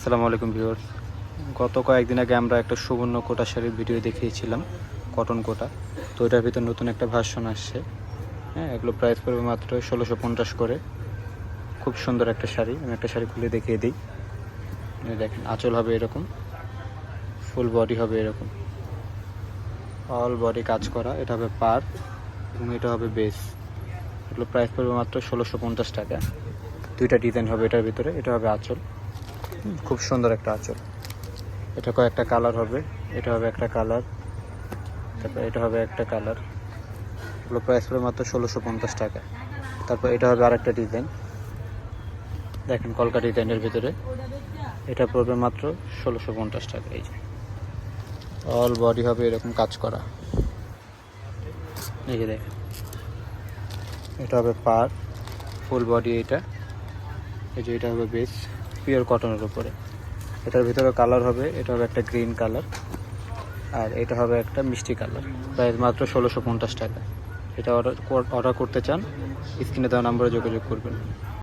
আসসালামু আলাইকুম ভিউয়ার্স। গত কয়েকদিন আগে আমরা একটা সুবর্ণ কোটা শাড়ির ভিডিও দেখিয়েছিলাম, কটন কোটা। তো এটার ভিতর নতুন একটা ভার্সন আসছে। হ্যাঁ এগুলো প্রাইস পড়বে মাত্র ষোলোশো পঞ্চাশ করে। খুব সুন্দর একটা শাড়ি, আমি একটা শাড়ি খুলে দেখিয়ে দিই। দেখেন, আঁচল হবে এরকম ফুল বডি হবে এরকম। অল বডি কাজ করা, এটা হবে পার এবং এটা হবে বেস এগুলো প্রাইস পড়বে মাত্র ষোলোশো পঞ্চাশ টাকা। দুইটা ডিজাইন হবে এটার ভিতরে, এটা হবে আঁচল। খুব সুন্দর একটা আঁচল। এটা কয়েকটা কালার হবে। এটা হবে একটা কালার। তারপর এটা হবে একটা কালার। এগুলো প্রাইস পড়বে মাত্র ষোলোশো পঞ্চাশ টাকা। তারপর এটা হবে আরেকটা ডিজাইন দেখেন কলকা ডিজাইনের ভিতরে। এটা পড়বে মাত্র ষোলোশো পঞ্চাশ টাকা। এই যে। অল বডি হবে এরকম কাজ করা। এই যে দেখেন। এটা হবে পার ফুল বডি এটা। এই যে এটা হবে বেস পিওর কটনের উপরে। এটার ভিতরে কালার হবে, এটা হবে একটা গ্রিন কালার আর এটা হবে একটা মিষ্টি কালার প্রায় মাত্র ষোলোশো পঞ্চাশ টাকা। এটা অর্ডার অর্ডার করতে চান, স্ক্রিনে দেওয়া নাম্বারে যোগাযোগ করবেন।